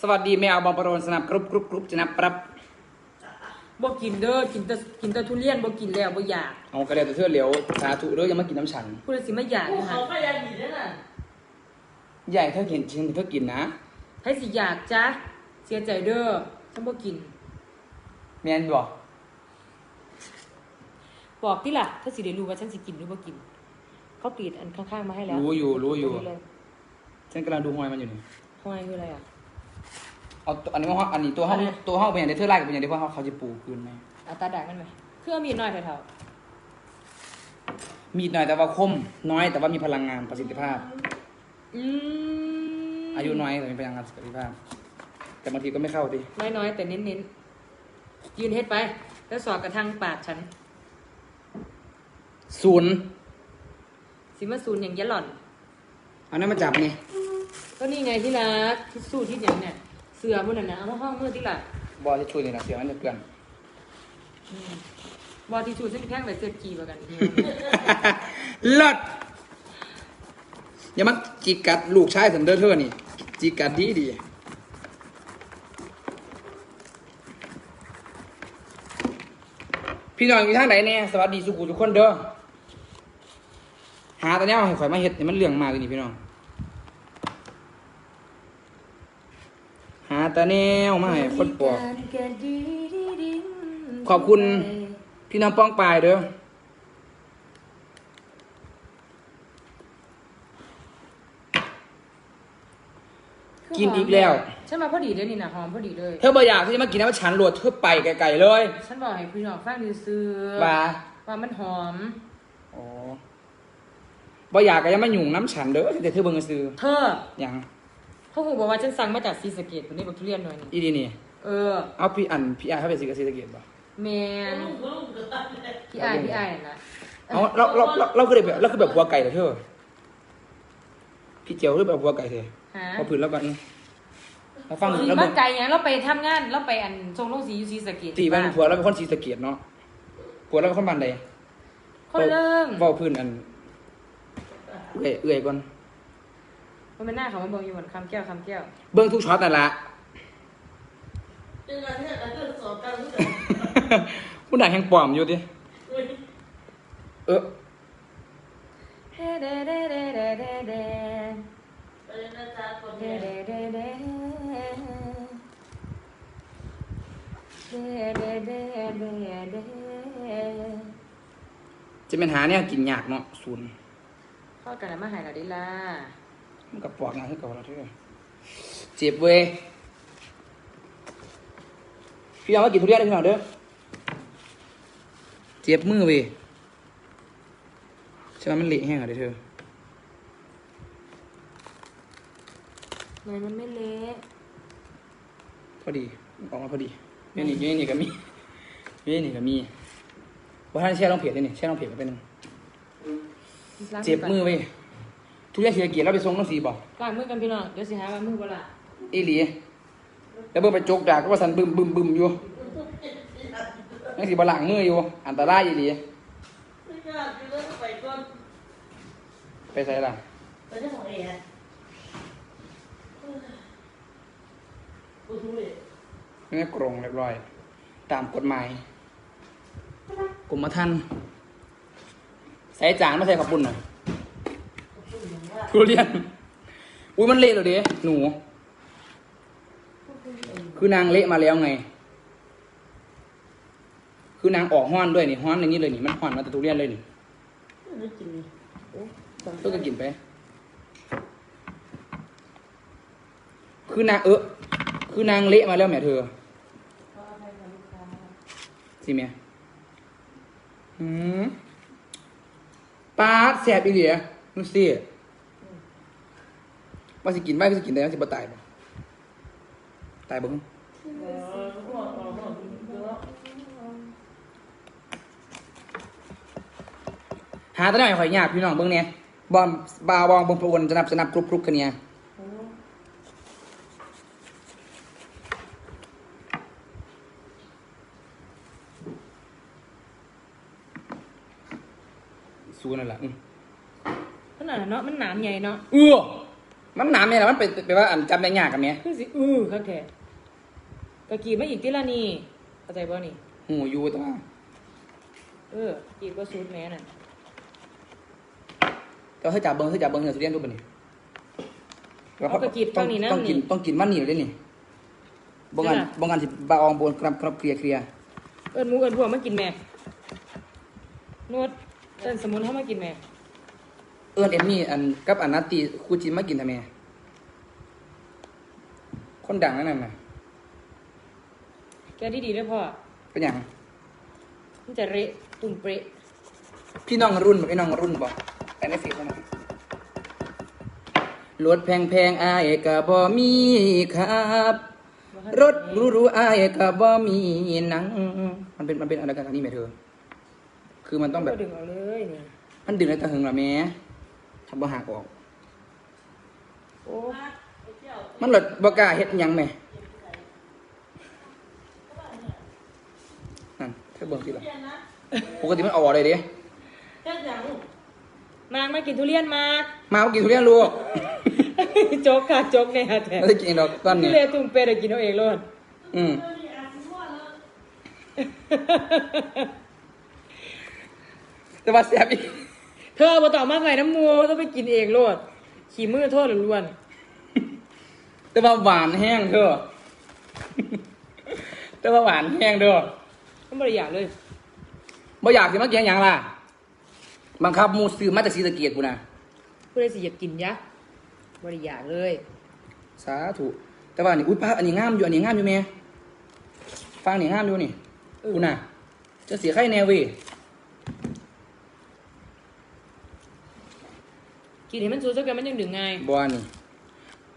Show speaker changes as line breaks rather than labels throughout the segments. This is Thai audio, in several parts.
สวัสดีแมวบองประโรนสนับกรุบกรุบกรุบจะนับปรับ
บ่กินเด้อกินแต่กินแต่ทุเรียนบ่กินแล้วบ่อยาก
เอากระเดียวแต่เทื่อเหลียวสาธุเด้อยังมากินน้ำฉัน
พูดสิไม่อยาก
ภู
นะ
เขา
คะ
ก็ยังดีนั่นน่ะ
ใหญ่เท่ากินชิงเท่ากินนะ
ให้สิอยากจ้ะเสียใจเด้อฉันบ่กิน
แมนบอก
บอกที่ล่ะถ้าสิได้รู้ว่าฉันสิกินหรือบ่กิน เขากรีดอันข้างๆมาให้แล้ว
รู้อยู่รู้อยู่
ตงนี้เลย
ฉันกำลังดูหอยมันอยู่นี่
ห้อยคืออะไรอะ
เอาตัวอันนี้ว่าอันนี้ตัวห้อง
อันไหน
ตัวห้องเป็นอย่างเดียวเทื่อไล่กับเป็นอย่างเดียวเพราะเขาเขาจะปูคืนไหม
เอาตาด่างกันไหมเครื่องมีดน้อยเท่า
มีดหน่อยแต่ว่าคมน้อยแต่ว่ามีพลังงานประสิทธิภาพ
ๆอืม
อายุน้อยแต่มีพลังงานประสิทธิภาพ แต่บางทีก็ไม่เข้าดิ
น้อยๆแต่เน้นๆยืนเฮ็ดไป แล้วสอดกระทั่งปากฉัน
ศูนย์
สิมาซูนอย่างยะหล่อน
เอานั้นมาจับนี่
ก็นี่ไงที่รักทิชชู่ที่อย่างเนี่ยเสือมันน่ะนะเอามาห้องมือที่หลัก
บอลจะช่วยนี่นะเสียงมันจะเกลื่อน
บอทิชชู่ฉันแข้งแบบเจ็ดกีบกัน
เลิศอย่ามาจิกกัดลูกชายสันเดอร์เธอนี่ จิกกัดดีดีพี่น้องอยู่ทางไหนเนี่ยสวัสดีสุขุทุกคนเด้อหาตอนนี้เอาให้ข่อยมาเฮ็ดนี่มันเรื่องมากเลยนี่พี่น้อง หา ตาแนวมาให้คนปอกขอบคุณพี่น้องป้องปลายเด้อกินอีกแล้ว
ฉันมาพอดีเลยนี่นะหอมพอดีเลย
เธอบ่อยากที่จะมากินน้ำฉันโหลดเธอไปไกลๆเลย
ฉันบอกให้พี่น้องฟังดีซื้อ
ว่า
ว่ามันหอม
อ๋อบ่อยากก็อยังมาหยุ่งน้ำฉันเด้อแต่เธอเบิ่งซื้อ
เธอ
อย่าง
เขาหูบอกว่าฉันสั่งมาจากซีสะเกตคนนี้บอกทุเรียนหน่อยนี่
อีดีนี่
เออ
เอาพี่อันพี่อาเขาเป็นสิกาซีตะเกียบบ่
แมน
ลูกลูกเกิดเลย
พี่อายพี่อายนะ
เอาเราเราเราเราคือแบบเราคือแบบหัวไก่เหรอเธอพี่เจียวคือแบบหัวไก่เธอ
ฮะ
เอาผืนแล้วกันเราฟัง
สี
แล้ว
มา
เบิ่ง
ไกลอย่างเราไปทำงานเราไปอันทรงลงสีอยู่ซีสะเกต
ตีมันผัวเราเป็นคนสีสะเกียดเนาะผัวเราเป็นคนบ้านใด
คนเริ่ม
เว้าพื้นอันเอื่อยเอื่อยก่อน
คือมันหน้าเขางมันเบิ่งอยู่เหมือนคำแก้วคำแก้ว
เบื้องทุกช็อตนั่นล่ะ
ผู้จักคุ
ณด่าแห่งปลอมอยู่ดิเออ
เด้
อจะ
เป็นหาเนี่ยกินยากเนาะซุน
ข้อกันมาหายแล้วดิล่ะ
มันกับปอกงานคือกับเราเท่าเจ็บเว้ยพี่น้องมากินทุเรียนได้พี่น้องเด้อเจ็บมือเว้ยใช่ไหมมันเละแห้งอะเด้อเธอ
เนยมันไม่เละ
พอดีออกมาพอดีนี่นี่นี่นี่ก็มีนี่นี่ก็มีว่าท่านแช่ลองเผ็ดเลยนี่แช่ลองเผ็ดไปหนึ่งเจ็บมือเว้ย ทุเรียนเสียเกียรติเราไปส่งน้องสีบอก
ล้างมือกันพี่น้องเดี๋ยวสิหาว่ามือบ่ละ
อีหลีแล้วเบิ่งไปจกดากก็ว่าสันบึมบึมบึมอยู่ยังสิบหลังมืออยู่ อันตรายอีหลี
ไม่กล้าคือเรื่องไปก่อน
ไปใส่ล่ะ
ไปที่ของเอ๋กูทุเรศ
เนื้อกรงเรียบร้อย ตามกฎหมายกรมธรรม์ใส่จานมาใส่ขับปุ่นหน่อย ทุเรียน อุ้ยมันเละเลยเด้หนู คือนางเละมาแล้วไง คือนางออกห้อนด้วยนี่ห้อนอย่างนี้เลยนี่ มันห้อนมาแต่ทุเรียนเลยนี่
ไม่กินนี่โอ้ตอน
ก็จะกินไป คือนางเออคือนางเละมาแล้วแหม่เธอสิเมียอืมปลาดแสบอีเดียนูสิ ว่าสิกินไม่ว่าสิกินได้ว่าสิบ่ตายบ่ตายบ่ฮึ
เออห่วงห่วงห่วงเยอะ
หาตะหน่อยข่อยยากพี่น้องเบิ่งเนี่ยบอมบาวบองบงประวนจะนับจะนับกรุบกรุบกันเนี่ยสู้นั่นแหละอืม
ขนาดนั้นเนาะมันหนามใหญ่เนาะ
เอื้อ มันหนาแม่ละมันเป็นแปลว่าอันจำได้ยากกับแม่
คือสิอื้อคักแท้กะกรีดมาอีกติละนี่เข้าใจบ่นี่
หูอยู่แต่ว่า
เออกรีดบ่สูตรแม่น่ะ
แต่ว่าเธอจับเบิ้งเธอจับเบิ้งเธอสุเรียนดูปะนี่
เอากะกรีด
ต้
ฟั
อง
งนี่นํ
ต้องกิน
นี่
ต้องกินมันนี่เลยนี่บงกัน
ใช่ล่ะ
บงกันสิบาอองบนกรับกรับเคลียร์เคลียร์
เอิ้นหมูเอิ้นพวกมากินแม่นวดเอิ้นสมุนเฮามากินแม่
เอิญเอ็มมี่อันกับอันนัตตีครูจินมากินทำไมคนดังนั่นน่ะ
แกดีๆเด้อพ่อ
เป็นอย่าง
มันจะเละตุ่มเปะ
พี่น้องรุ่นบอกพี่น้องรุ่นบอกแต่ในเฟซนะรถแพงแพงๆอายกะบ่มีครับ รถหรูๆอายกะบ่มีหนัง มันเป็นมันเป็นอะไรกันอันนี้ไหมเธอ คือมันต้องแบบ
ก็ดึงเอาเลยนี่
มันดึงในตะหึงละแม่ ทำบ่หักออก
โอ้
มันหลดบ่กล้าเฮ็ดหยังแม่นั่นเธอเบิ่งสิล่ะ
เรียนนะ
ปกติมันเอาออกเลยเด้
เฮ็ดหยัง
มากมากินทุเรียนมาก
มาเอากินทุเรียนลูก
โจกค่ะโจกแน่แท้
ไม่ได้กินดอกต้น
ทุ
นี่
เรียนตุ่มเปะได้กินเอาเองโลด
อืม
เออนี่อาจสิว่าแล้ว
แต่ว่าแซ่บอีก
เธอบ่ต้องมาใส่น้ำมูต้องไปกินเองโลด ขี่มือโทษล้วน
แต่ว่าหวานแห้งเด้อ แต่ว่าหวานแห้งเด้อ
ๆมันบ่ได้อยากเลย
บ่อยากสิมากินหยังล่ะ บังคับหมูซื้อมาจากศรีสะเกษกูนะ
ผู้ใดสิอยากกินยะบ่ได้อยากเลย
สาธุ แต่ว่านี่อุ้ยป้าอันนี้งามอยู่อันนี้งามอยู่แม่ฟังนี่งามอยู่นี่
เออ
กูน่ะจะเสียไข่แนวเว้ย
กินให้มันสุดสักกันมันยังดึงง่าย
บ่นี่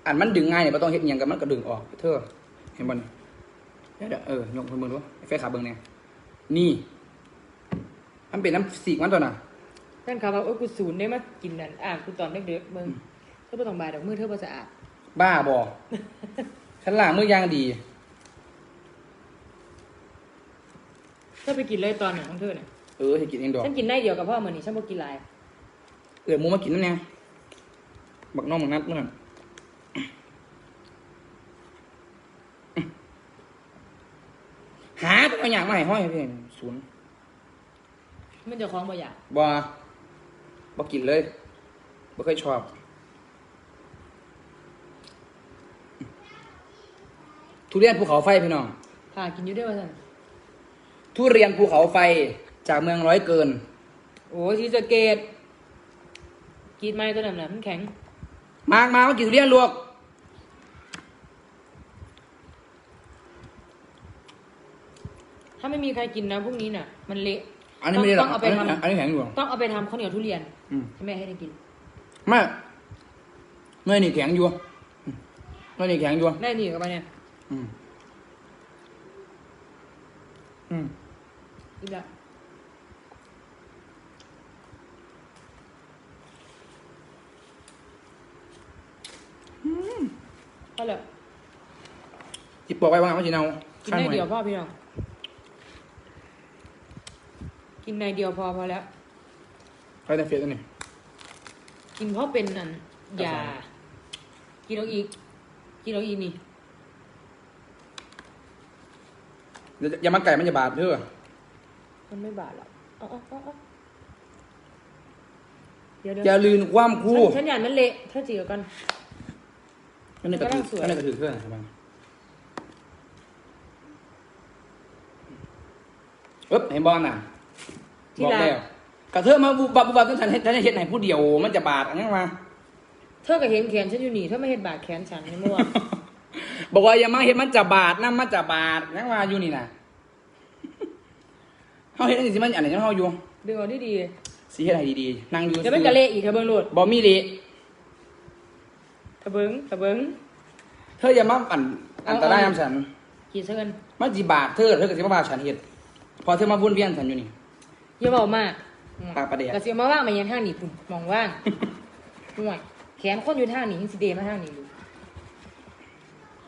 อันมันดึงง่ายเนี่ยบ่ต้องเฮ็ดหยังกับมันก็ดึงออกเธอเห็นบ่นี่เดี๋ยวเดี๋ยวเออยกเบิ่งดูไอ้แฟขาเบิ่งแน่นี่ มันเป็นน้ำสีกมันตัวน่ะ
ท่านเขาว่าโอ้ยกูศูนย์ได้มากินนั่นอ่านกูตอนเด็กๆมึงเธอบ่ต้องบายดอกมือเธอบ่สะอาด
บ้าบ่ฉันล้างมือยางดี
เธอไปกินเลยตอนไหนของเธอเนี่ย
เออให้กินเองดอก
ฉันกินได้เดียวกับพ่อมื้อนี้ฉันบ่กินหลาย
เออหมูมากินนั่นแน่ บักน้องบักนัดเมื่อนั้นหาตัวอย่างมาให้ห้อยให้เพี่นศูนย์
มันจะคล้องบ่อยาก
บ่บ่กินเลยบ่เคยชอบ ทุเรียนภูเขาไฟพี่น้อง
พากินอยู่ได้อว่าซั่น
ทุเรียนภูเขาไฟจากเมืองร้อยเกิน
โอ้ยที่สะเกตกินไหมตัวนั้นน่ะมันแข็ง
มากมามากินทุเรียนลวก
ถ้าไม่มีใครกินนะพรุ่งนี้น่ะ มันเละ
อันนี้ไม่ได้หร
ต้
อ
อกงเอา
อั
ไป
นนี้
ทำ
อันนี้แข็งอยู่
ต้องเอาไปทำข้าวเหนียวทุเรียน
อืม
ให้แม่ให้ได้กิน
แม่เมื่อนี่แข็งอยู่อืมเมื่อนี่แข็งอยู่
ได้นี่กับไปเนี่ย
อืม อืม
อีกละเอาละ
จิบบอกไว้ว่ามันจะเอา
กินในเดียวพ่อพี่น้องกินในเดียวพอพอแล้ว
ไปแต่เฟซตัวนี้
กินเพราะเป็นนั่น
กาแฟ
ยากินเอาอีก กินเอาอีกนี่
เดี๋ยวอย่ามาไก่มันจะบาดเด้อ
มันไม่บาดหรอกเอาเอาเอาเอาเดี๋ยวเดี๋ยว
อย่าลืมความคู่
ฉันฉันอยากมันเละเท่าจีกัน
อันนี้กระถือกำ
ลังสวย
อันนี้กระถือเครื่องนะครับเอ๊บเห็นบอลน่ะ
ที่
บอก
ร้าน
แล้วกระเทือมาบุบบับบุบบับฉันเห็นฉันเห็นไหนผู้เดียวมันจะบาดอันนี้มา
เธอก็เห็นแขนฉันอยู่นี่เธอไม่เห็นบาดแขนฉันในเมื่อวาน
บอกว่าอย่ามาเห็นมันจะบาดนะมันจะบาดนั่งมาอยู่นี่นะเขาเห็นอันนี้สิมันอันไหนเขาอยู่
ดึงเอาดี
สิเห็นอะไรดีๆนั่งอยู่
ๆเดี๋ยวมันกระเละอีกเธอเบิ้งโหลด
บอมีดี
เธอเบิ้งเธอเบิ้ง
เธออย่ามาอัน
เอา
อันตราย
เอา
ทำฉัน
กี่เชิญ
มันจีบาดเธอเธอก็สิมาบาดฉันเห็ดพอเธอมาวุ่นเวียนฉันอยู่นี่
อย่าบอกมาก
ปากประเดี๋ยว
กระเสียมาว่างมายังทางนี้คุณมองว่างห่วยแขนคนอยู่ทางนี้ยังสิเดมาทางนี้อยู่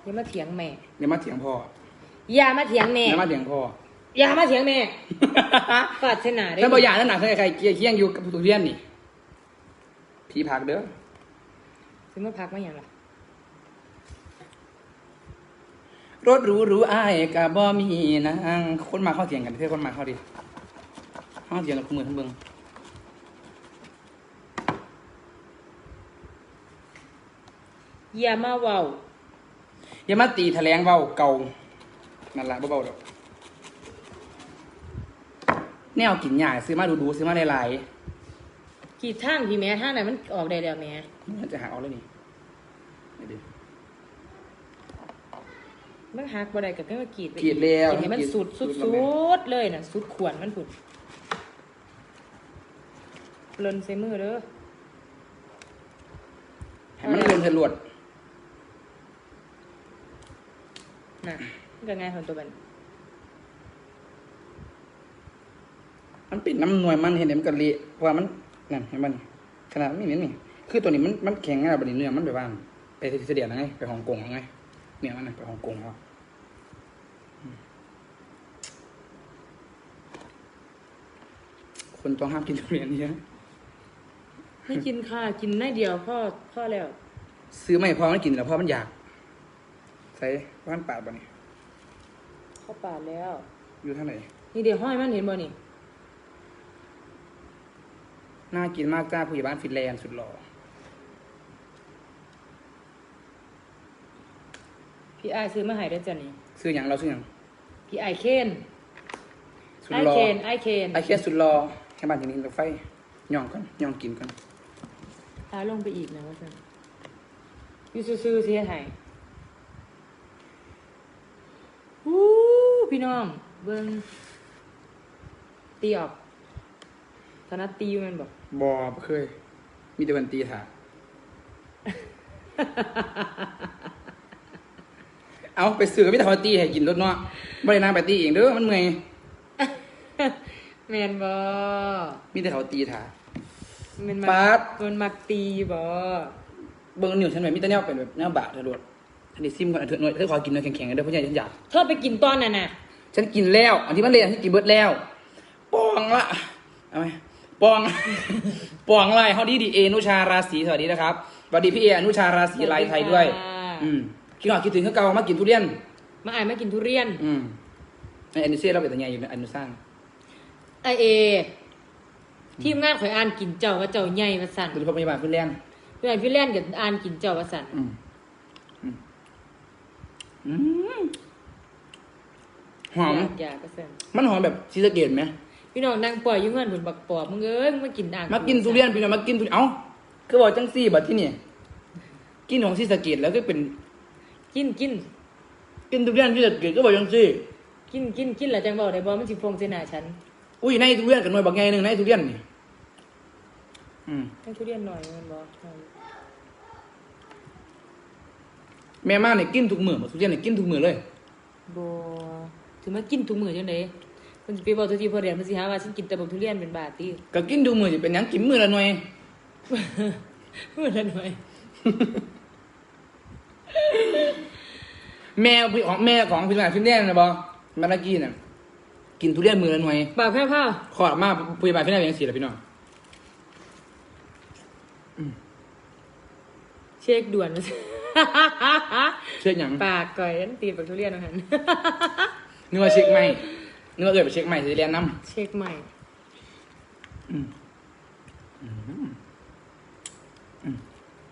อย่ามาเถียงแม่
อย่ามาเถียงพ่อ
อย่ามาเถียงแม่
อย่ามาเถียงพ่อ
อย่ามาเถียงแม่ฟาดเสนาได้
ฉันบอกอย่างนั้นหนักใครใครเคียงอยู่กับทุเรียนนี่พี่พักเด้อ
เส คือมาพักมาอย่างล่ะ
รถหรู้รู้อ้ายกะบ่มีนางคนมาเข้าเถียงกันเพื่อคนมาเข้าดิเข้าเถียงกับมือทั้งเบิง
อย่ามาเว้า
อย่ามาตีแถลงเว้าเก่านั่นละเบาๆดอกแนวกินหยาซื้อมาดูๆซื้อมาหลาย
กี่ทางพี่แม่ทางไหนมันออกได้แล้วแม่
ๆมันจะหาเอาเลยนี่นี่ ดิ
มันหักบ่ได้ก็แค่ว่ากรีดไป
กรีดแล้ว
กรีดให้มัน
กรีด
สุดสุด
สุ
สุ
ดแล้วแม่
ดเลยน่ะ สุดขวนมันพุ่นเปลินใส่มือเด้อ
ให้มันเรียนทะลวด
น่ะมันก็ง่ายของตัวมัน
มันเป็นน้ำหน่วยมันเห็นไหมมันก็เละเพราะว่ามันนั่นเห็นมันขนาดไม่เห็นนี่คือตัวนี้มันมันแข็งไงบัดนี้เนื้อมันแบบว่า ไปเสด็จแล้วไง ไปฮ่องกงแล้วไง เนี่ยมันน่ะไปฮ่องกงแล้วอืมคนต้องห้ามกินทุเรียนเยอะ
ไม่กินค่ะ กินได้เดียวพ่อพ่อแล้ว
ซื้อไม่พอมันกินแล้วเพราะมันอยาก ใส่ว่านปาดบ่เนี่ย
เข้าป่าดแล้ว
อยู่ท่าไหน
นี่เดี๋ยวห้อยมันเห็นบ่นี่
น่ากินมากจ้าผู้ใหญ่บ้านฟินแลนด์สุดหล่อ
พี่ไอายซื้อมาให้ด้วยจ้ะนี่
ซื้ออย่างเราซื้ออย่าง
พี่ไอายเคน
สุด
ไอ
หล่อ
เคนไอเคน
ไอเคียนสุดหล่อแค่บ้านที่นี่รถไฟย่องกันย่องกินกัน
ตาลงไปอีกนะว่าซั่นอยู่ซื่อๆสิเฮ็ดให้อู้พี่น้อง เบิ่งตีออกธนัดตีอยู่แมันบอก
บอบ่เคย มีแต่วันตีถ่า เอาไปซื้อกับพี่ตาตีให้กินรถเนาะบ่ได้นางไปตีเองเด้อมันเมื่อย
แมนบอ
มีแต่เขาตีถ่า
มัน
ปา
มั
ด
มันมักตีบอ
เบิ่งนิ้วฉันแบบมีแต่แนวเป็นแบบแนวบาดเถอะโดดอันนี้ซิมก่อนอันเถอะหน่อยเธอขอกินหน่อยแข็งๆเด้อเพราะใหญ่ฉันอยาก
เธอไปกินตอนน่ะน่ะ
ฉันกินแล้ว อันที่มันเละฉันกินเบิดแล้วปองละเอาไหมปอง ปองไรเขาดีดีเอนุชาราศีสวัสดีนะครับสวัสดีพี่เออนุชาราศีลายไทยด้วย อืม คิดหอดคิดถึงเขาเก่ามากินทุเรียน
มาอ่านมากินทุเรียน
อืมไออันนี้เซ่เราเป็นตัวใหญ่อยู่ในอันนู้นสร้าง
ไอเอ ทีมงานข่อยอ่านกินเจ้าว่าเจ้าใหญ่ว่าสั่น
เป็นพยาบาลเพื่อนเรียน
เพื่อนพี่เล่นกับอ่านกินเจ้าว่าสั่น
อืมอืมอืมหอม
อยากอยากก็สั่น
มันหอมแบบซีสะเกตไหม
พี่น้องนั่งปล่อยอยุ่งเงินบนบักปอบมึงเอ้ยมึงมากินอ่าง
มากินทุเรียนพี่น้องมากินทุเรียนเอ้าคือบอกจังซี่บัดที่นี่กินของซีสะเกตแล้วก็เป็น
กินกิน
กินทุเรียนซีสะเกตก็บอกจังซี่
กินกินกินแล้วจังบอกได้บ่มันสิฟงเสหนาฉัน
อุ้ยในทุเรียนกับหน่วยบักไงหนึ่งในทุเรียนนี่อืม
ให้ทุเรียนหน่อยมันบ่
แม่มาเนี่ยกินทุกมื้อบักทุเรียนเนี่ยกินทุกมื้อเลย
บ่ถึงมากินทุกมื้อจังได๋มันสิไปบอกตัวที่พอเรียนมันสิหาว่าฉันกินแต่บักทุเรียนเป็นบาทติ
ก็กินทุกมื้อสิเป็นหยังกินมื้อละหน่วย
มื้อละหน่อย
แม่ของแม่ของพี่หลานฟินแลนด์นะบอมาลากี้น่ะกินทุเรียนมื้อละหน่วย
ปากแพ้ว
ขอดมาพยาบาลฟินแลนด์เป็นจังซี่ล่ะพี่น้อง
ๆเช็คด่วน
เช็คหยัง
ปากก่อยนั่นตีบักทุเรียนเอาหั่น
นึกว่าเช็คใหม่นึกว่าเกิดไปเช็คใหม่สิเรียนนำ
เช็คใหม่
อืม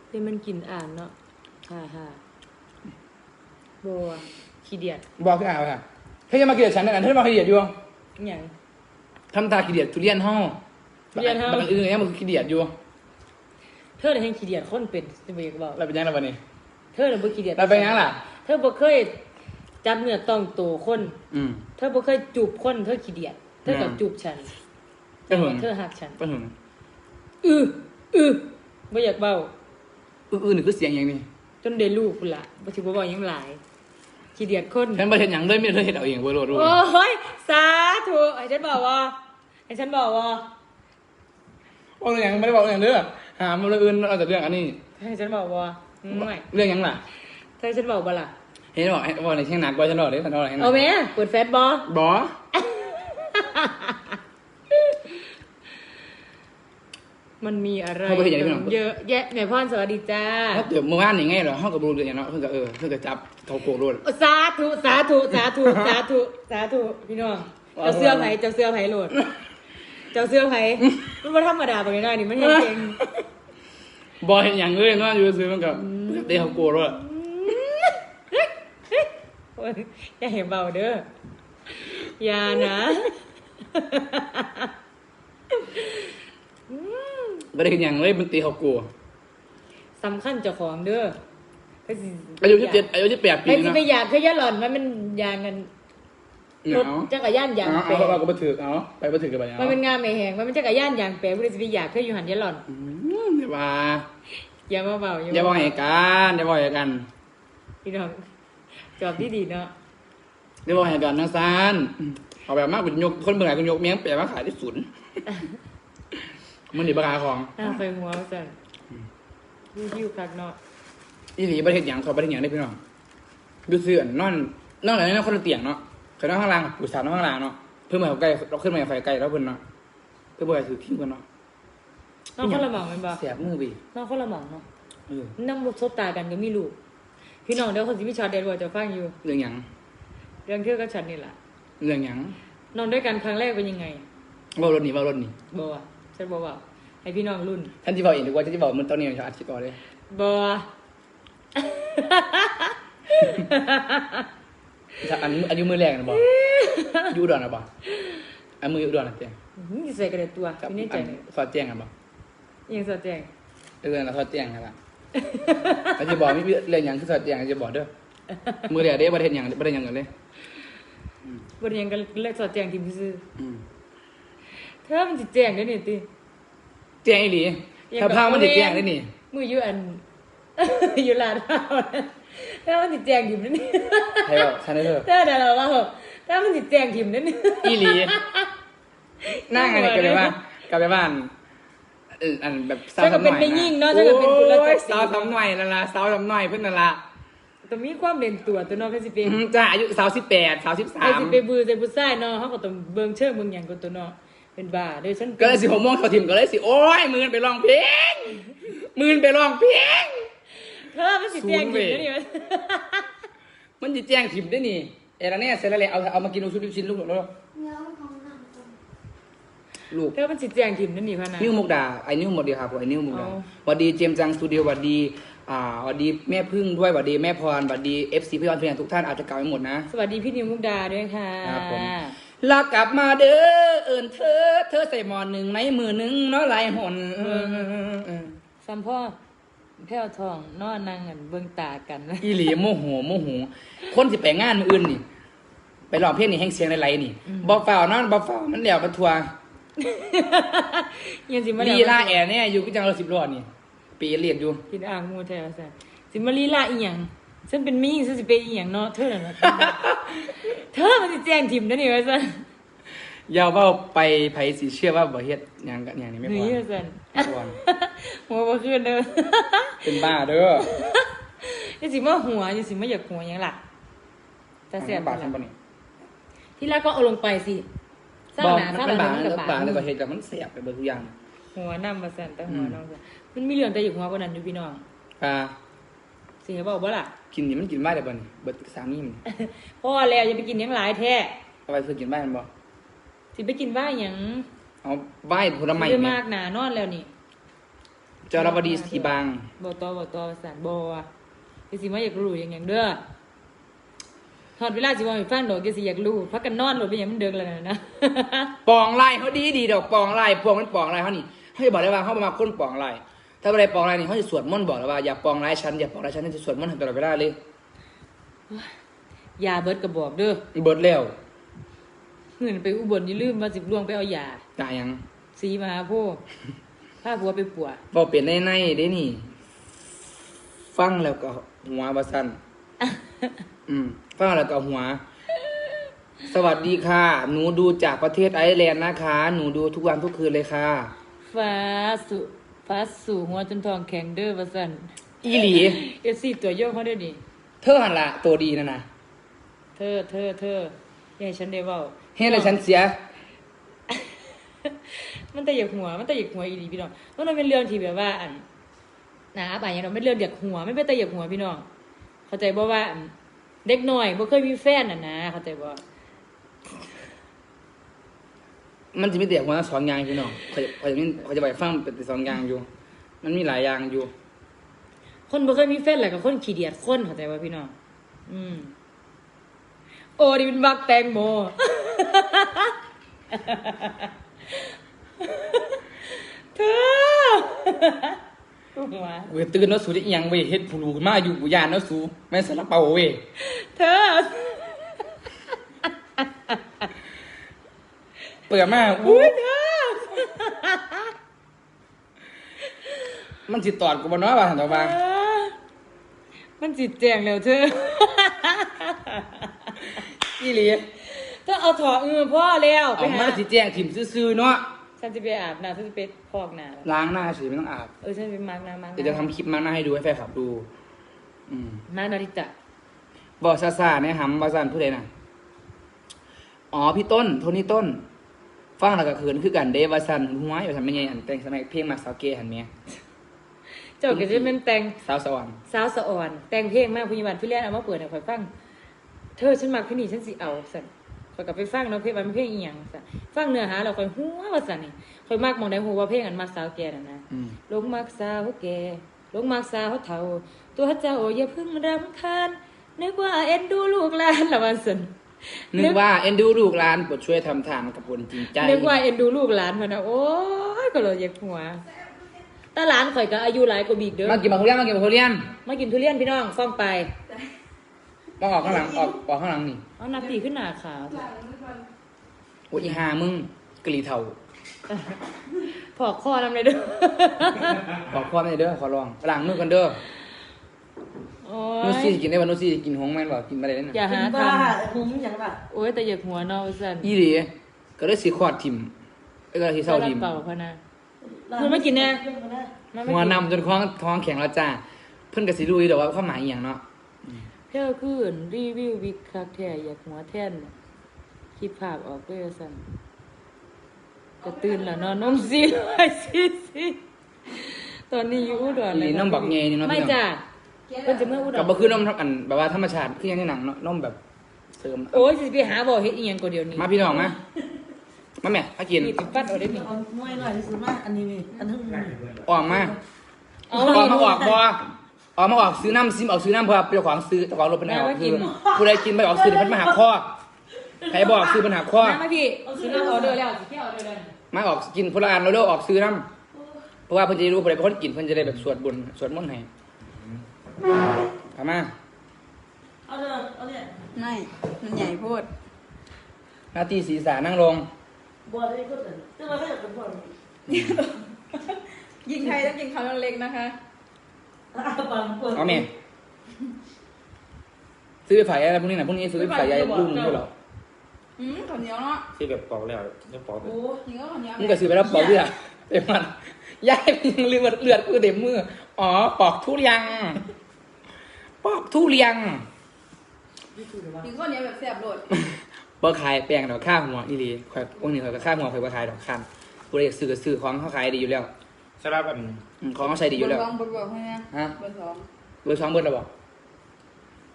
ที่มันกินอ่านเนาะฮ่าฮ่า บัวขี้เดียด
บอกคืออ่าวค่ะเฮ้ยอย่ามาเกลียดฉันนะเธอมาเกลียดอยู่
อหย่าง
ทำตาขี้เดียดทุเรียนเฮา
ทุเรียนเฮา
บางอื่นเนี่ยมันคือขี้เดียดอยู่
เธอเลยให้ขี้เดียดคนเป็นจะไปบอก
เราเป็นยังไงวันนี้
เธอเลยบ่ขี้เดียด
เราเป็นยังล่ะ
เธอบ่เคยจับเนื้อต้องตัวคน
อืม
เธอบ่เคยจูบคนเธอขี้เดียด เธอก็
อืม
จูบฉัน
ก็หึง
เธอหักฉัน
ก็หึง
อืออือบ่อยากเบ้า
อื้อๆนี่คือเสียงอย่างนี้
จนได้ลูกพุ่นละบ่สิบ่เว้าหยังหลายขี้เดียดคน
ฉันบ่เห็นหยังเลยมีแต่เธอเห็นเอาเองเว้ยโลดโลด
โอ้ยสาธุให้ฉันบอกว่าให้ฉันบอกว่า
บอกเรื่องหยังไม่ได้บอกเรื่องหยังเด้อหามาเรื่องอื่นเอาแต่เรื่องอันนี้
ให้ฉันบอกว่าไม่
เรื่องหยังล่ะ
เธอฉันบอกบ่ล่ะ
เห็นบอกให้บอกในเชียงหนักกว่าฉันบอกเลยฉันบอกอะไรให้หนัก
เอาแม่เปิดแฟซบ่
บอ
มันมีอะไร
เขาไปเห็นอย่างนี้ไหม
เยอะแยะแม่พ่อนสวัสดีจ้า
ถ้าเกิดเมื่อวานนี่ไงเหรอห้องกับรูเรียนเนาะเพิ่งก็เออเพิ่งก็จับเขาโกรธด้วย
สาธุสาธุสาธุสาธุสาธุพี่น้อง
ว่า
เจ้าเสื้อไผ่เจ้าเสื้อไผ่โหลด เจ้าเสื้อไผ่มันบ่ธรรมดาปานนี้นี่มันเฮ็ดเอง
บอยเห็นอย่างเอ้ยนอนอยู่ซื้อมันกับเตะเขาโกรธด้วย
โอ้ยอย่าเห็นเบาเด้ออย่านะ
ไม่ได้เห็นอย่างเลยมันเตะเขาโกรธ
สำคัญเจ้าของเด้อไปสิ
อายุยี่สิบเจ็ดอายุยี่สิบแปดปี
ไปสิ
นะ
ไปอยากคือยาหล่อนมันมันยางกัน
เห
รถ
งา
จักรยานยาง
เอา
แปร
เอาเอาก็ไปถือเอาไปไปถือกันไปเอา
มันเป็นงานไม่แหงมันเป็นจักรยานยางแปรบ่ได้สิไปอยากคืออยู่หันยาหล่อน
อืมอย่าว่า
อย่ามาเบา
อย่าบอกให้กันอย่าบอกให้กัน
พี่น้องจอบดีๆเนาะ
อย่าบอกให้กันนะซานเอาแบบมากกว่ายกคนเมื่อไหร่ก็ยกเมียงแปลมาขายที่ศูนย์ มันหนีบราคาของ
หน้าไปหัวจันหิวๆคักเนาะ
อีหลีประเทศอย่างเขาประเทศอย่างได้พี่น้องดูเสื่อนนอนนอนอะไรนั่นคนละเตียงเนาะเขานอนข้างล่างกูสาวนอนข้างล่างเนาะเพื่อนมาเขาใกล้เราขึ้นมาไฟใกล้แล้วเพื่อนเนาะเพื่อนบ่อยถือทิ้งกันเนาะ
น้องคนละหม่องแม่นบ่
เสียบมือบี
น้องคนละหม่องเนาะ
เออ
นั่งบซบตากันก็มีลูกพี่น้องเดี๋ยวคนสิมีช็อตเด็ดว่าจะฟังอยู่
เรื่องหยัง
เรื่องเที่ยวกับฉันนี่แหละ
เรื่องหยัง
นอนด้วยกันครั้งแรกเป็นยังไง
เบารถนี่เบารถนี่
บ่ว่า ฉันบอกว่าให้พี่น้องรุ่น
ท่านที่บอกเองดีกว่าท่านที่บอกมันตอนนี้เขาอัดคลิปก่อนเลย
บ่
ถ้าอันอันนี้มือแรกนะบอกอยูอุดอนนะบอกอันมืออุดอนนะเจ๊
อื้อใส่กระเด็ดตัว
กับ
พี่นี่ใจ
อัน
เนี่ย
สอดแจ้งกันบอก
ยังสอดแจง
เออเราสอดแจ้งกันละแล้วจะบอกมีเรื่องหยังคือสอดแจ้งจะบอกเด้อมือแรกเด้ประเทศหยังประเทศหยังกันเลย
บ่ได้หยังกันเลิกสอดแจงทีมซื่อ
อืม
เธอมันสิแจงได้นี่ติ
แจ้งอีหลีถ้าพามันติดแจ้งได้นี่
มืออยู่อัน อยู่ลาดพร้าวนะถ้ามันสิแจงทีมนั่นนี่
ใครบอกฉันได้เถอะ
ถ้าเดี๋ยวเราว่าถ้ามันสิแจงทีมนั่นนี่
อีหลีนั่งอันนี้กันไปบ้านกลับไปบ้านเอออันแบบสาว
ถ้าก็
สำห
เป็น
น่อย
ไม่ยิ่งเนาะถ้าก็เป็นกุล
โอ้
ศั
ย
กดิ์ศรี
สาวสำหน่อยนั่นละสาวสำหน่อยเพิ่นนั่นละ
แต่มีความเล่นตัวตัวเน้องเพิ่นสิเป็น
อืมจ้าอายุสาวสิบแปดสาวสิบสา
ใคร
ม
สิไปบือใส่ผู้ชายเนาะเขาก็ต้องเบิ่งเชิงเบิ่งหยังกันตัวเนาะ เป็นบ้าเด้อฉัน
ก็เลยสิหกโมงเขาทิมก็เลยสิโอ้ยมือนไปร้องเพลงมือนไปร้องเพลง
เธอมันสิแจ้งทีมนั่นนี่มัน
มันจะแจ้งทิมได้นี่เอราเนี่ยเสร็จแล้วแหละเอาเอามากินลูกชุบลูกชิ้นลูกแล้ว
เนื้อของหนังตรง
ลูก
เธอมันสิแจ้งทีมนั่นนี่พะนะ
นิ้วมุกดาไอ้นิ้วหมดเดียวครับผมไอ้นิ้วมุกดา
เอา
หวัดดีเจมส์จังสตูดิโอหวัดดีอ่าหวัดดีแม่พึ่งด้วยหวัดดีแม่พรหวัดดีเอฟซีพี่ออนเพื่อนทุกท่านอาจจะเก่าไปหมดนะ
สวัสดีพี่นิวมุกดาด้วยค่ะ
ครับผม ลากลับมาเด้อเอิญเธอ เธอใส่หมอนหนึ่งในมือหนึ่งเนาะหลายหน
ซัมพ่อแพ้วทองนอนนั่งกันเบิ่งตากันนะ
อีหลีโมโหโมโหคนสิไปงานมืออื่นนี่ ไปร้องเพลงนี่แห้งเสียงไหลๆนี่บอฝ่าวนอนบอฝ่าวมันแล้วกันทัวร์
ยังสิมา
ลี
เยว
ลาแอร์เนี่ยอยู่ก็จังเราสิบล้อนี่ ปีเรียนอยู่
กินอ่างมูแท้ซะสิมาลีลาอีหยัง ฉันเป็นมิ่งฉันสิเป็นอีหยังเนาะเธอน่ะเนาะเธอมันสิแจ้งทีมนั่นนี่ว่าซั่น
อยาวว่าไปไผสิเชื่อว่าบ่เฮ็ดหยังกันอย่างนี้ไม่พ
นี่
อ
ว่าซั่น
ไม่พอ
หัวบ่ขึ้นเด้อ
เป็นบ้าเด้อ
ยังสิมาหัวยังสิมาอยากหัวหยังล่ะแต่เสีย
บาททำปะนี่
ที่แรกก็เอาลงไปสิสร้าง
บอก
หนาสร้าง
มัน
ห
บา
ลั
ง
ง
แล้ว
กับบา
บางแล้วก็เฮ็ดกับมันเสียบไปเบิดทุกอย่าง
หัวนำมาสั่นแต่หัวน้องสั่นมันมีเรื่องแต่อยู่หัวกว่านั้นอยู่พี่น้อง
อ่า
สิให้บอกบ่ล่ะ
กินนี่มันกินบ้าได้บ่นี่เบิดสามีมัน
พ่อแล้วอย่าไปกินหยังหลายแท้
เอาไปเพื่อกินบ้านมันบ่
สิไปกินว่าหยัง
เอาไหว้ผลไม้
เยอะ
เนี่
มายกหนานอนแล้วนี่
จารวดีสีบาง
บ่ตอบ่ตอสั่นบ่อะก็สิมาอยากรู้อย่างหยังเด้อทอดเวลาสิว่าให้ฟังดอกก็สิอยากรู้พักกันนอนโลดไปหยังมันเดิกแล้วนะนะ
ปองลายเขาดีดีดอกปองลายพวกมันปองลายเขานี่เขาจะบอกได้ว่าเขามาคนปองลาย ถ้าอะไรปองลายนี่เขาจะสวดมนต์บอกเลยว่าอย่าปองลายฉันอย่าปองลายฉันนั่นจะสวดมนต์ตลอดเวลาเลย
ยาเบิดก็บอกเด้อ
เบิดแล้ว
เงินไปอุบลอย่าลืมว่าสิล่วงไปเอายา
ตายยัง
สีมหาโพธิ์พาผัวไปปัว
พอเปลี่ยนในในๆเด้นี่ ฟังแล้วก็หัวบาสันอืมฟังแล้วก็หัว สวัสดีค่ะ หนูดูจากประเทศไอร์แลนด์นะคะ หนูดูทุกวันทุกคืนเลยค่ะ
ฟ้าสุ ฟ้าสู่หัวจนทองแข็งเด้อว่าซั่น
อีหลี
เอซี่ตัวโยกเขาเด้อนี่
เธอหันละตัวดีนะนะ
เธอเธอเธออย่าให้ฉันได้เว้า
เฮ้ยแล้วฉันเสีย
มันแต่อยากหัว มันแต่อยากหัวอีดีพี่น้องมันเป็นเรื่องที่แบบว่าอันนะไปอย่างเราไม่เรื่องอยากหัวไม่เป็นแต่อยากหัวพี่น้อง เข้าใจบ่ว่าอันเด็กน้อยบ่เคยมีแฟนน่ะนะ เข้าใจบ่
มันจะมีแต่คนละสองอย่างพี่น้องเขาจะเขาจะมีเขาจะไปฟังเป็นแต่สองอย่างอยู่ มันมีหลายอย่างอยู่
คนบ่เคยมีแฟนแหละกับคนขี้เดียดคนเข้าใจบ่พี่น้องอืมโอ้ดิเป็นบักแตงโม เธอหัว
เว้ยตื่นแล้วสูจะอิหยังเว้ยเฮ็ดผู้รู้ขึ้นมาอยู่บุญญาณแล้วสูแม่นสลับเป่าเว้ย
เธอ
เปิดมา
อุ้
อุ้
ย
ย
เธอ
มันสิตอดกูบ่เนาะว่าหั่นต่อว่า
มันจิตแจงแล้วเธอ
อีหลี
เธอเอาถอดเออพ่อแล้วไป
เอา
หา
มาสิแจ้งถิ่มซื่อๆเนาะ
ฉันจะไปอาบน้ำฉันจะไปพอกหน้าแล้ว
ล้างหน้าสิไม่ต้องอาบ
เออฉันจะไปมาร์กหน้ามาร์กห
เดี๋ยวจะทำคลิปมาหน้าให้ดูให้แฟนคลับดู อืม
มานาริตะ
บอกซาซาเนี่ยหำบาซันผู้ใดน่ะอ๋อพี่ต้นโทนี่ต้น ฟังแล้วก็เขินคือกันเดวาซันหัวอยู่ทำไม่ไงอันแต่งสมัยเพลงมาสาวเกหันเมีย
เจ้าก็จะเป็นแต่ง
สาวสวรรค์
สาวสะอ่อน แต่งเพลงมากพยาบาลพี่เลี้ยนเอามาเปิดให้ข่อยฟัง เธอฉันมักเพลงนี้ฉันสิเอาสั่นข่อยก็ไปฟังเนาะเพลงมันเพลงอีหยังสั่นฟังเนื้อหาแล้วข่อยหัวว่าสั่นนี่ข่อยมักหมองได้ฮู้ว่าเพลงอันมักสาวแก่น่ะนะ
อืม
ลงมักสาวแก่ลงมักสาวเฒ่า ตัวเจ้าอย่าเพึ่งรำคาญนึกว่าเอ็นดูลูกหลานละวันสัน
นึกว่าเอ็นดูลูกหลานโปรดช่วยทำทานกับคนจริงใจ
นึกว่าเอ็นดูลูกหลานมันนะโอ้ยก็เลยอยากหัวตาหลานข่อยก็อายุหลายกว่าบีกเด้อ
มากินบักทุเรียนมากินบักทุเรียน
มากินทุเรียนพี่น้องฟ้องไป
มาออกข้างหลังออกออกข้างหลังนี่
เอานับตีขึ้นหนาขาว
โอ้ยอีหามึงกะหรี่เท่า
พอกคอนำเลยเด้อ
ขอความไม่ได้เด้อขอลองล้างมือกันเด้อ
โอ้
นุช
ย
ซี่สิกินได้บ่นุชซี่สิกินหงแม่นบ่กินบ่ได้นั่น
อย่า
น่ะ
หา
บ้า
ท
คุ้มอย่างละำ
โอ้ยแต่อยากหัวเนาสัน
อีหลีก็เลยสิขอดทิ่มเอ้ยก็สิเศร้าทิ่ม
เป่าพะนะ มันไม่กินแน่ มันไม่
หัว
กิน
นำจนท้องท้องแข็งแล้วจ้า เพิ่นก็สิรู้อยู่ดอกว่าความหมายอีหยังเนาะ
เพื่อคืนรีวิววิกคักแท้อยากหัวแท่นคลิปภาพออกด้วยสันก็ตื่นแล้วเนอนนมซีไว้ซีซีตอนนี้อยู่อุดร
อีหลีน้องบักแงนี่เนาะ
ไม่
พี่น้อง
จ้ะ เพิ่นจะเมื่ออุดร
ก็บ่คือน้ำอันแบบว่าธรรมชาติคืออย่างในหนังเนาะน้มแบบเสริม
โอ้ยสิไปหาบ่เฮ็ดอีหยังก็เดี๋ยวนี้
มาพี่น้องมามาแม่มากิน
นี่สิฟัดเอาได้นี่
เอามวยหน่อยที่สุดมากอันนี้นี่อันทั้งนี้
ออกมา
เอา
ออกมาออกบ่ออกมาออกซื้อน้ำซิมออกซื้อน้ำเพราะว่าเจ้าของซื้อเจ้าของรถเป็นแนวคือผู้ใดกินไปออกซื้อเดี๋ยวเพิ่นมาหาข้อใครบอกซื้อปัญหาข้อ
มามาพี่สิน้ำออเดอร์แล้วสิเที่ยวออเดอร์แล้ว
มาออกกินพลานเราเลิกออกซื้อน้ำเพราะว่าเพิ่นจะได้รู้ผู้ใดเป็นคนกินเพิ่นจะได้แบบสวดบุญสวดมนต์ให้ เอามา
เอาเด้อเอาเนี่ย
ไม่ มันใหญ่โพูด
หน้าที่ศีรษะนั่งลง
บอลนี่ก็แต่จะมาให้กับคน
ยิงไทยต้องยิงเขาเล็กๆนะคะ
อะบางคน
เอาแม่ซื้อไปฝ่ายอะไรพวกนี้นะพวกนี้ซื้อไปฝ่ายใหญ่รุ่งใช่หรอ
อืมข้าวเหนียวเนาะ
ที่แบบปอกแล้วยังปอก
โอ้ยิงก็ข้าวเหนียว
มึงก็ซื้อไปแล้วปอกเลือดเต็มมันยายมึงเลือดเลือดกูเต็มมือ อ๋อปอกทุเรียง ปอกทุเรียง
ยิงข้าวเหนียวแบบแซ่บโดด
บ่ขายแปลงดอกข้าหัวอีหลีข่อยพวกนี้ข่อยก็ข้าหัวข่อยบ่ขายดอกข้ามกูเลยอยากซื้อก็ซื้อของเขาขายดีอยู่แล้ว
สำหรับอัน
อืมของเขาใช้ดีอยู่แล้ว
เบอร์สองเบอร์สองให้นะ
ฮะ
เบอร์สอง
เบอร์สองเบอร์เราบอก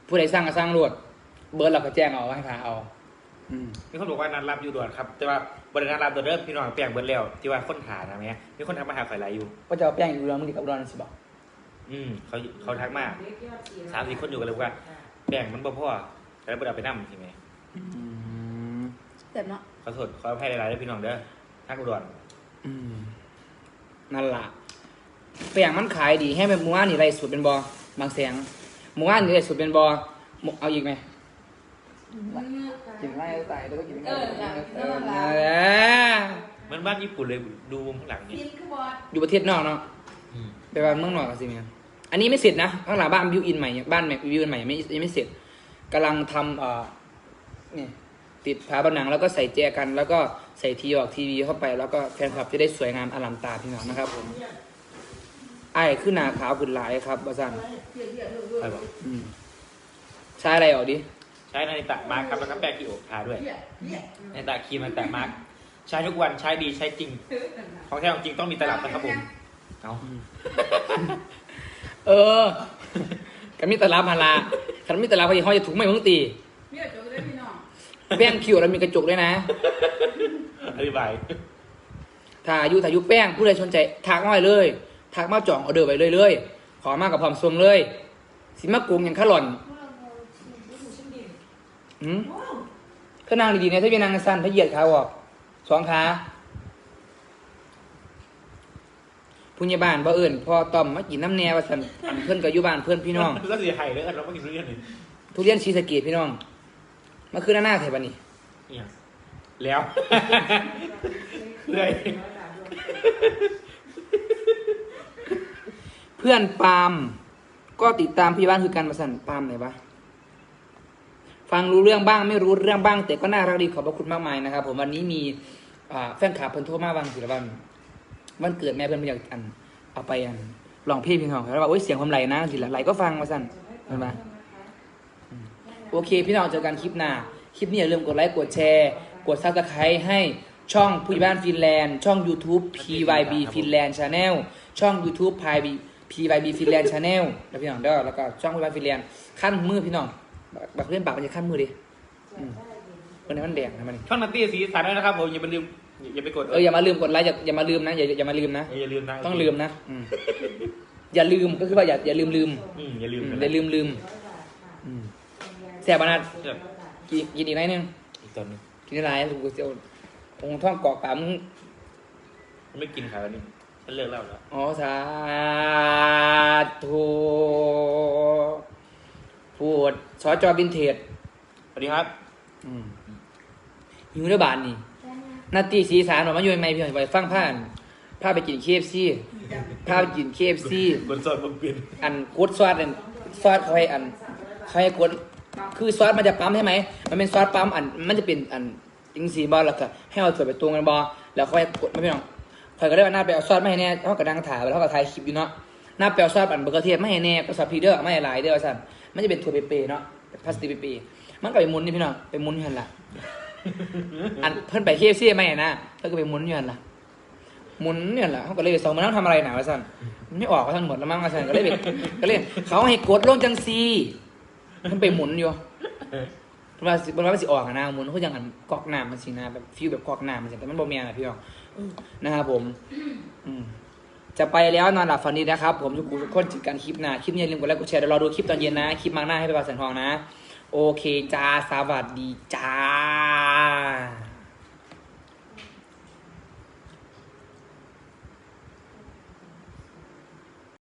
ผู้ใดสร้างก็สร้างรวด เบอร์เราก็แจ้งเอาให้พาเอา อืม
มีคนบอกว่านัดรับอยู่ด่วนครับ แต่ว่าบริการรับตัวเริ่มพี่น้องแปลงเบิร์แล้วที่ว่าคนหานะแม่มีคนทักมาหาข่อยหลายอยู่
ก็จะเอาแป้งอยู่แล้วมึงดิกับอุดรสิบอก
อืมเขาเขาทักมาสามสี่คนอยู่กันเลยว่าแปลงมันบ่พอแต่แล้วบ่ได้เอาไปนั่มใช่ไหม
อืม
แซ่บเนาะ
ขอโทษขออภัยหลายๆด้วยพี่น้องเด้อทักอุดร
อืมนั่นล่ะแป้งมันขายดีให้แบบหมู่บ้านนี่ไรสุดเป็นบอบางแสงหมู่บ้านนี่ไรสุดเป็นบอหมู่เอาอีกไหมกินไล่ตายแล้วก็กิน
เออจ้ะ
เอ
นั่
อน
แหละ
นั่นแหละ
เหมันบ้านญี่ปุ่นเลยดูมุมข้างหลังนี่
กินคือบอด
อยู่ประเทศนอกเนาะ
อืม
ไปบ้านเมืองนอกกันสิเมีย อันนี้ไม่เสร็จนะข้างหลังบ้านบิวอินใหม่บ้านบิวอินใหม่ยังไม่ยังไม่เสร็จกำลังทำเอ่อนี่ติดฝาผนังแล้วก็ใส่แจกัน แล้วก็ใส่ทีออกทีวีเข้าไป แล้วก็แฟนคลับจะได้สวยงามอลังตาพี่น้องนะครับผมไอ้ขึ้นหนาขาวขึ้นหลายครับบาซัน
ใครบอก
อืมใช้อะไรออกดิ
ใช้นาฬิตามาร์คครับแล้วก็แป้งที่อกทาด้วยนาฬิตาครีมนาฬิตามาร์คใช้ทุกวันใช้ดีใช้จริง ของแท้ของจริงต้องมีตลับนะครับผมเอา
เออกันมีตลับฮาลาคันมีตลับพอดีเขาจะถูกไม่มึงตี
มีกระจกด้วยพี่น้อง
แป้งคิวแล้วมีกระจกด้วยนะ
อธิบาย
ถ้าอายุถ้าอายุแป้งผู้ใดสนใจทักมาไว้เลย ทักมาจองออเดอร์ไปเลยเลยขอมากกับพร้อมส่งเลยสิมากุงอย่างข้าหล่อนอืมก็นางดีๆเนี่ยถ้าเป็นนางสั้นถ้าเหยียดขาออกสองขา ผู้ใหญ่บ้านบ่เอิ่นพอต้อมมากินน้ำแนวว่าสันอันเพื่อนกับอยู่บ้านเพื่อนพี่น้อง
ก็เสียหายเลยเราไม่กินทุเรียนเลย
ทุเรียนชีสะเกตพี่น้องมาคือหน้าหน้าเทปะนี่
เนี่ยแล้วเลย
เพื่อนปาล์มก็ติดตามพี่บ้านคือกันมาสั่นปาล์มไหนวะฟังรู้เรื่องบ้างไม่รู้เรื่องบ้าง แต่ก็น่ารักดีขอบพระคุณมากมายนะครับ ผมวันนี้มีอ่าแฟนคลับเพิ่นโทรมาบางสิละวัน วันเกิดแม่เพิ่นมาอยากอันเอาไปอันลองพลงพี่น้องแล้วว่าโอ้ยเสียงผมไหลนะสิละไหลก็ฟังมาสั่นเห็นปะอืมโอเค พี่น้องเจอกันคลิปหน้า คลิปนี้อย่าลืมกดไลค์กดแชร์ กดซับสไครต์ให้ช่องผู้ใหญ่บ้านฟินแลนด์ ช่อง YouTube PYB Finland Channel ช่อง YouTube PYB PYB Finland Channel แล้วพี่น้องเด้อแล้วก็ช่องผู้ใหญ่บ้านฟินแลนด์ขั้นมือพี่น้องบักเล่นปากมันจะขั้นมือดิคนนี้มันแดงนะมัน
ช่องนัตตี้สีสันด้วยนะครับผมอย่าลืม อย่าไปกด
เอออย่ามาลืมกดไลค์อย่าอย่ามาลืมนะอย่าอย่ามาลืมนะ
อย่าลืมนะ
ต้องลืมนะอืมอย่าลืมก็คือว่าอย่าอย่าลืมลืม
อืมอย่าลืม
อืม
นะ
อย่าลืมลืมอืมแสบขนาด
ครับ
กินกินอีกหน่อยหนึง
อีกตอนหนึง
กินอะไรถูกเสียวองค์ท่องเกาะปากมึง
ไม่กินขายวันนี้ฉันเลิกแล้วแล้ว
อ๋อสาธุพูดสอจอบินเทจ
สวัสดีครับ
อืมหิวเด้อบานนี่ นาตีสีสารบอกมาอยู่ใหม่พี่หน่อยไปฟังผ่านพาไปกินเคฟซีพาไปกินเคฟซี
กดสดมันเปลี่ยน
อันกดซอสเนี่ยซอสเขาให้อันเขาให้กดคือซอสมันจะปั๊มใช่ไหมมันเป็นซอสปั๊มอันมันจะเป็นอันจิงสีบอลแล้วก็ให้เอาส่วไปตรงกันบอแล้วเขาให้กดไม่พี่น้องคอยก็ได้ว่าหน้าไปเอาซอสไม่ให้แน่เขาก็ดังถ่ายแล้วเขาก็ถ่ายคลิปอยู่เนาะหน้าไปเอาซอสอันเบอร์เกอร์เทศไม่ให้แน่ก็ซอสพีเดอร์ไม่ให้ลายเด้อสั่นมันจะเป็นถั่วเปย์ๆเนาะพลาสติกเปย์ๆมันก็ไปมุนนี่พี่น้องไปมุนกันละ อันเพิ่นไปเคฟซีไม่นะเพิ่นก็ไปหมุนอยู่หันละหมุนเนี่ยแหละเขาก็เลยสองมันต้องทำอะไรหนาวะสั่นมันไม่ออกก็ทั้งหมดแล้วมั้งอาจารย์ก็เลยแบบก็เลยเขาให้กดลงจังซีมันไปหมุนอยู่เพราะว่าสิเพราะว่ามันสิออกอะนะหมุนเขาอย่างนั้นกอกน้ำมันสินะแบบฟิลแบบกอกน้ำมันสิแต่มันบ่มีอะไรพี่น้องนะครับผมอืมจะไปแล้วนอนหลับฝันดีนะครับ ผมทุกคนทุกคนจิตการคลิปหน้าคลิปนี้อย่าลืมกดไลค์กดแชร์เดี๋ยวรอดูคลิปตอนเย็นนะคลิปมาหน้าให้ไปบาแสงทองนะ โอเคจ้า สวัสดีจ้า